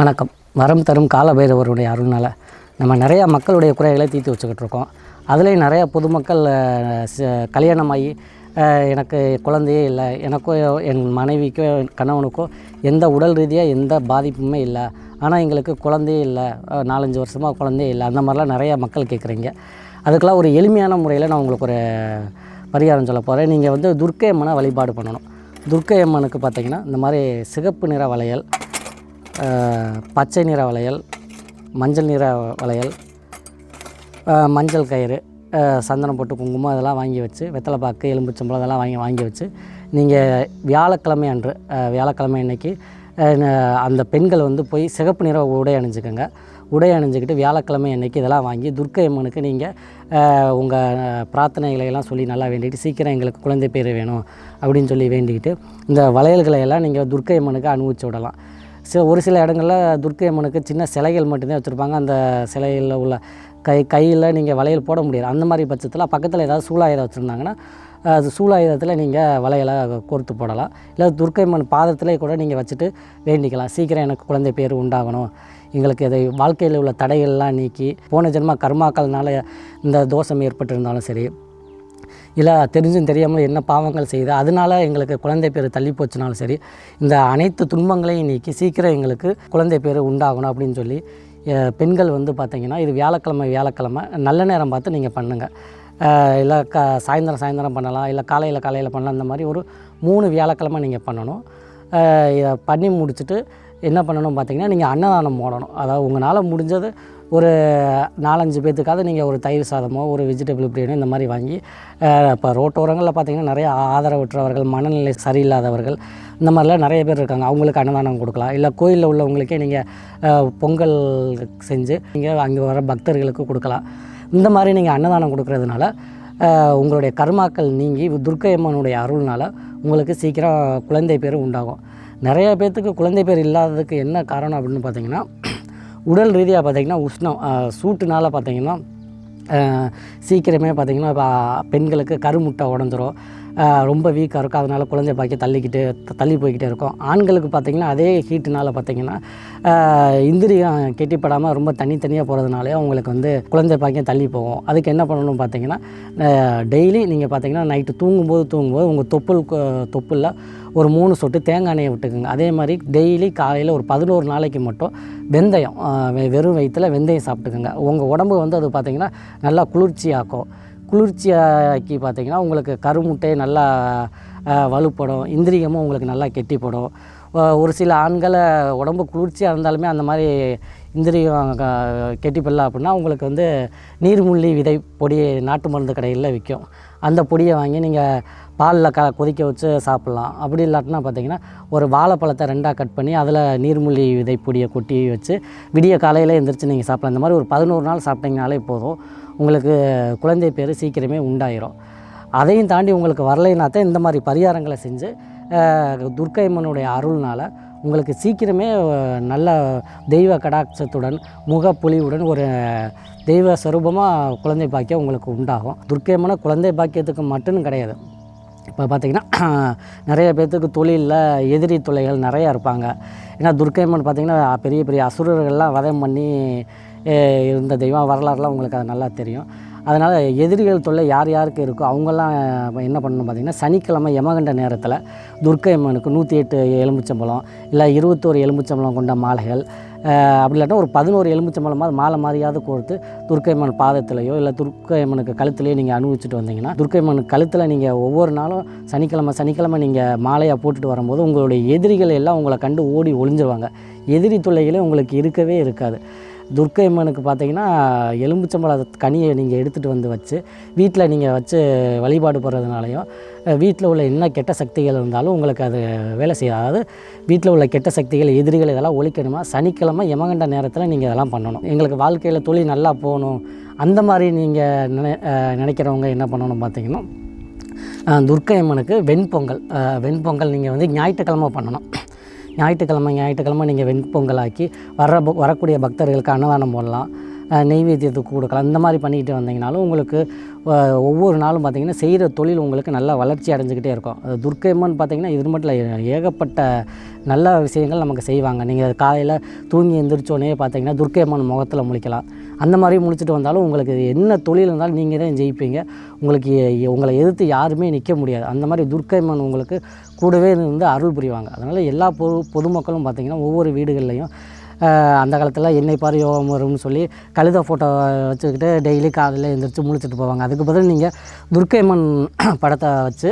வணக்கம். வரம் தரும் காலபைரவருடைய அருள்னால் நம்ம நிறையா மக்களுடைய குறைகளை தீர்த்து வச்சுக்கிட்டு இருக்கோம் அதுலேயும் நிறையா பொதுமக்கள் கல்யாணமாகி எனக்கு குழந்தையே இல்லை எனக்கோ என் மனைவிக்கோ என் கணவனுக்கோ எந்த உடல் ரீதியாக எந்த பாதிப்புமே இல்லை. ஆனால் எங்களுக்கு குழந்தையே இல்லை. நாலஞ்சு வருஷமாக குழந்தையே இல்லை. அந்த மாதிரிலாம் நிறையா மக்கள் கேட்குறீங்க. அதுக்கெல்லாம் ஒரு எளிமையான முறையில் நான் உங்களுக்கு ஒரு பரிகாரம் சொல்ல போகிறேன் நீங்கள் வந்து துர்க்கை அம்மனை வழிபாடு பண்ணணும். துர்க்கை அம்மனுக்கு பார்த்தீங்கன்னா இந்த மாதிரி சிகப்பு நிற வளையல் பச்சை நிற வளையல் மஞ்சள் நிற வளையல் மஞ்சள் கயிறு சந்தனம் போட்டு குங்குமம் அதெல்லாம் வாங்கி வச்சு வெத்தலை பாக்கு எலும்புச்சம்பளம் அதெல்லாம் வாங்கி வாங்கி வச்சு நீங்கள் வியாழக்கிழமை அன்று வியாழக்கிழமை அன்னைக்கு அந்த பெண்கள் வந்து போய் சிகப்பு நிற உடை அணிஞ்சுக்கோங்க. உடை அணிஞ்சிக்கிட்டு வியாழக்கிழமை அன்னைக்கு இதெல்லாம் வாங்கி துர்க்கை அம்மனுக்கு நீங்கள் உங்கள் பிரார்த்தனைகளை எல்லாம் சொல்லி நல்லா வேண்டிட்டு சீக்கிரம் எங்களுக்கு குழந்தை பேர் வேணும் அப்படின்னு சொல்லி வேண்டிக்கிட்டு இந்த வளையல்களை எல்லாம் நீங்கள் துர்க்கை அம்மனுக்கு அனுபவிச்சு விடலாம். சில ஒரு சில இடங்களில் துர்க்கை அம்மனுக்கு சின்ன சிலைகள் மட்டும்தான் வச்சுருப்பாங்க. அந்த சிலைகளில் உள்ள கை கையில் நீங்கள் வளையல் போட முடியாது. அந்த மாதிரி பட்சத்தில் பக்கத்தில் ஏதாவது சூழாயுதம் வச்சுருந்தாங்கன்னா அது சூழாயுதத்தில் நீங்கள் வளையலை கோர்த்து போடலாம். இல்லை துர்க்கைம்மன் பாதத்திலே கூட நீங்கள் வச்சுட்டு வேண்டிக்கலாம். சீக்கிரம் எனக்கு குழந்தை பேர் உண்டாகணும். எங்களுக்கு இதை வாழ்க்கையில் உள்ள தடைகள்லாம் நீக்கி போன ஜென்ம கர்மாக்கள்னால இந்த தோஷம் ஏற்பட்டிருந்தாலும் சரி இல்லை தெரிஞ்சும் தெரியாமல் என்ன பாவங்கள் செய்து அதனால் எங்களுக்கு குழந்தை பேர் தள்ளி போச்சுனாலும் சரி இந்த அனைத்து துன்பங்களையும் நீக்கி சீக்கிரம் எங்களுக்கு குழந்தை பேர் உண்டாகணும் அப்படின்னு சொல்லி பெண்கள் வந்து பார்த்திங்கன்னா இது வியாழக்கிழமை வியாழக்கிழமை நல்ல நேரம் பார்த்து நீங்கள் பண்ணுங்கள் இல்லை க சாயந்தரம் சாயந்தரம் பண்ணலாம் இல்லை காலையில் காலையில் பண்ணலாம் இந்த மாதிரி ஒரு மூணு வியாழக்கிழமை நீங்கள் பண்ணணும். இதை பண்ணி முடிச்சுட்டு என்ன பண்ணணும் பார்த்தீங்கன்னா நீங்கள் அன்னதானம் போடணும். அதாவது உங்களால் முடிஞ்சது ஒரு நாலஞ்சு பேர்த்துக்காவது நீங்கள் ஒரு தயிர் சாதமோ ஒரு வெஜிடபிள் பிரியாணி இந்த மாதிரி வாங்கி இப்போ ரோட்டோரங்களில் பார்த்தீங்கன்னா நிறைய ஆதரவற்றவர்கள் மனநிலை சரியில்லாதவர்கள் இந்த மாதிரிலாம் நிறைய பேர் இருக்காங்க. அவங்களுக்கு அன்னதானம் கொடுக்கலாம். இல்லை கோயிலில் உள்ளவங்களுக்கே நீங்கள் பொங்கல் செஞ்சு நீங்கள் அங்கே வர பக்தர்களுக்கு கொடுக்கலாம். இந்த மாதிரி நீங்கள் அன்னதானம் கொடுக்கறதுனால உங்களுடைய கர்மாக்கள் நீங்கி துர்க்கை அம்மனுடைய உங்களுக்கு சீக்கிரம் குழந்தை பேர் உண்டாகும். நிறைய பேர்த்துக்கு குழந்தை பேர் இல்லாததுக்கு என்ன காரணம் அப்படின்னு பார்த்தீங்கன்னா உடல் ரீதியாக பார்த்திங்கன்னா உஷ்ணம் சூட்டுனால பார்த்திங்கன்னா சீக்கிரமே பார்த்திங்கன்னா இப்போ பெண்களுக்கு கருமுட்டை உடஞ்சிரும். ரொம்ப வீக்காக இருக்கும். அதனால் குழந்தை பாக்கி தள்ளிக்கிட்டு தள்ளி போய்கிட்டே இருக்கும். ஆண்களுக்கு பார்த்திங்கன்னா அதே ஹீட்டுனால் பார்த்திங்கன்னா இந்திரியம் கெட்டிப்படாமல் ரொம்ப தனித்தனியாக போகிறதுனாலே அவங்களுக்கு வந்து குழந்தை பாக்கியம் தள்ளி போகும். அதுக்கு என்ன பண்ணணும் பார்த்தீங்கன்னா டெய்லி நீங்கள் பார்த்தீங்கன்னா நைட்டு தூங்கும்போது தூங்கும்போது உங்கள் தொப்புள் தொப்புளில் ஒரு மூணு சொட்டு தேங்காய் எண்ணெயை விட்டுக்குங்க. அதே மாதிரி டெய்லி காலையில் ஒரு பதினோரு நாளைக்கு மட்டும் வெந்தயம் வெ- வெறும் வயிற்றில் வெந்தயம் சாப்பிட்டுக்குங்க. உங்கள் உடம்பு வந்து அது பார்த்திங்கன்னா நல்லா குளிர்ச்சியாக்கும். குளிர்ச்சியாக்கி பார்த்தீங்கன்னா உங்களுக்கு கருமுட்டை நல்லா வலுப்படும். இந்திரியமும் உங்களுக்கு நல்லா கெட்டிப்படும். ஒரு சில ஆண்களை உடம்பு குளிர்ச்சியாக இருந்தாலுமே அந்த மாதிரி இந்திரியம் க- கெட்டிப்படல அப்படின்னா உங்களுக்கு வந்து நீர்முள்ளி விதை பொடி நாட்டு மருந்து கடையில் விற்கும். அந்த பொடியை வாங்கி நீங்கள் பாலில் க கொதிக்க வச்சு சாப்பிட்லாம். அப்படி இல்லாட்டினா பார்த்தீங்கன்னா ஒரு வாழைப்பழத்தை ரெண்டாக கட் பண்ணி அதில் நீர்முள்ளி விதை பொடியை கொட்டி வச்சு விடிய காலையில் எழுந்திரிச்சு நீங்கள் சாப்பிட்லாம். இந்த மாதிரி ஒரு பதினோரு நாள் சாப்பிட்டீங்கனாலே போதும். உங்களுக்கு குழந்தை பேர் சீக்கிரமே உண்டாயிரும். அதையும் தாண்டி உங்களுக்கு வரலைன்னா தான் இந்த மாதிரி பரிகாரங்களை செஞ்சு துர்க்கைம்மனுடைய அருள்னால் உங்களுக்கு சீக்கிரமே நல்ல தெய்வ கடாட்சத்துடன் முகப்பொலிவுடன் ஒரு தெய்வ ஸ்வரூபமாக குழந்தை பாக்கியம் உங்களுக்கு உண்டாகும். துர்க்கைம்மனை குழந்தை பாக்கியத்துக்கு மட்டும் கிடையாது. இப்போ பார்த்திங்கன்னா நிறைய பேர்த்துக்கு தொழிலில் எதிரி தொல்லைகள் நிறையா இருப்பாங்க. ஏன்னா துர்க்கைம்மன் பார்த்திங்கன்னா பெரிய பெரிய அசுரர்கள்லாம் வதம் பண்ணி இருந்த தெய்வம் வரலாறுலாம் உங்களுக்கு அது நல்லா தெரியும். அதனால் எதிரிகள் தொல்லை யார் யாருக்கு இருக்கோ அவங்கெல்லாம் என்ன பண்ணணும் பார்த்திங்கன்னா சனிக்கிழமை யமகண்ட நேரத்தில் துர்க்கை அம்மனுக்கு நூற்றி எட்டு எலுமிச்சம்பழம் இல்லை இருபத்தோரு எலுமிச்சம்பழம் கொண்ட மாலைகள் அப்படி இல்லாட்டா ஒரு பதினோரு எலுமிச்சம்பழமாவது மாலை மாதிரியாவது கொடுத்து துர்க்கைமன் பாதத்திலையோ இல்லை துர்க்கைமனுக்கு கழுத்துலையோ நீங்கள் அனுபவிச்சுட்டு வந்தீங்கன்னா துர்க்கை கழுத்தில் நீங்கள் ஒவ்வொரு நாளும் சனிக்கிழமை சனிக்கிழமை நீங்கள் மாலையாக போட்டுட்டு வரும்போது உங்களுடைய எதிரிகள் எல்லாம் உங்களை கண்டு ஓடி ஒளிஞ்சிருவாங்க. எதிரி தொல்லைகளே உங்களுக்கு இருக்கவே இருக்காது. துர்க்கை அம்மனுக்கு பார்த்தீங்கன்னா எலும்புச்சம்பழ கனியை நீங்கள் எடுத்துகிட்டு வந்து வச்சு வீட்டில் நீங்கள் வச்சு வழிபாடு போகிறதுனாலையும் வீட்டில் உள்ள என்ன கெட்ட சக்திகள் இருந்தாலும் உங்களுக்கு அது வேலை செய்யாது அதாவது வீட்டில் உள்ள கெட்ட சக்திகள் எதிரிகள் இதெல்லாம் ஒழிக்கணுமா சனிக்கிழமை யமகண்ட நேரத்தில் நீங்கள் இதெல்லாம் பண்ணணும். எங்களுக்கு வாழ்க்கையில் தொழில் நல்லா போகணும். அந்த மாதிரி நீங்கள் நினை நினைக்கிறவங்க என்ன பண்ணணும் பார்த்தீங்கன்னா துர்க்கை அம்மனுக்கு வெண்பொங்கல் வெண்பொங்கல் நீங்கள் வந்து ஞாயிற்றுக்கிழமை பண்ணணும். ஞாயிற்றுக்கிழமை ஞாயிற்றுக்கிழமை நீங்கள் வெண்பொங்கல் ஆக்கி வர்ற வரக்கூடிய பக்தர்களுக்கு அன்னதானம் போடலாம். நெய்வேத்தியத்துக்கு கொடுக்கலாம். இந்த மாதிரி பண்ணிக்கிட்டு வந்தீங்கனாலும் உங்களுக்கு ஒவ்வொரு நாளும் பார்த்திங்கன்னா செய்கிற தொழில் உங்களுக்கு நல்லா வளர்ச்சி அடைஞ்சிக்கிட்டே இருக்கும். துர்க்கைம்மன் பார்த்திங்கன்னா இது மட்டும் இல்லை ஏகப்பட்ட நல்ல விஷயங்கள் நமக்கு செய்வாங்க. நீங்கள் காலையில் தூங்கி எந்திரிச்சோடனே பார்த்தீங்கன்னா துர்க்கைம்மன் முகத்தில் முழிக்கலாம். அந்த மாதிரி முழிச்சிட்டு வந்தாலும் உங்களுக்கு என்ன தொழில் இருந்தாலும் நீங்கள் தான் ஜெயிப்பீங்க. உங்களுக்கு உங்களை எதிர்த்து யாருமே நிற்க முடியாது. அந்த மாதிரி துர்க்கைம்மன் உங்களுக்கு கூடவே இருந்து அருள் புரிவாங்க. அதனால் எல்லா பொது பொதுமக்களும் பார்த்திங்கன்னா ஒவ்வொரு வீடுகள்லையும் அந்த காலத்தில் என்னை பாரு யோகம் வரும்னு சொல்லி கழுத ஃபோட்டோ வச்சுக்கிட்டு டெய்லி காலையில் எழுந்திரிச்சு முழிச்சிட்டு போவாங்க. அதுக்கு பதில் நீங்கள் துர்க்கைமன் படத்தை வச்சு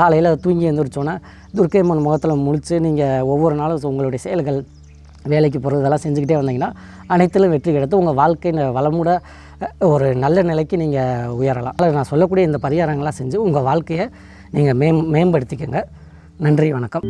காலையில் தூங்கி எழுந்திரிச்சோன்னே துர்க்கைமன் முகத்தில் முழிச்சு நீங்கள் ஒவ்வொரு நாளும் உங்களுடைய செயல்கள் வேலைக்கு போகிறது இதெல்லாம் செஞ்சுக்கிட்டே வந்தீங்கன்னா அனைத்திலும் வெற்றி கிடைத்து உங்கள் வாழ்க்கையின் வளமுட ஒரு நல்ல நிலைக்கு நீங்கள் உயரலாம். அதில் நான் சொல்லக்கூடிய இந்த பரிகாரங்கள்லாம் செஞ்சு உங்கள் வாழ்க்கையை நீங்கள் மேம் மேம்படுத்திக்கோங்க. நன்றி வணக்கம்.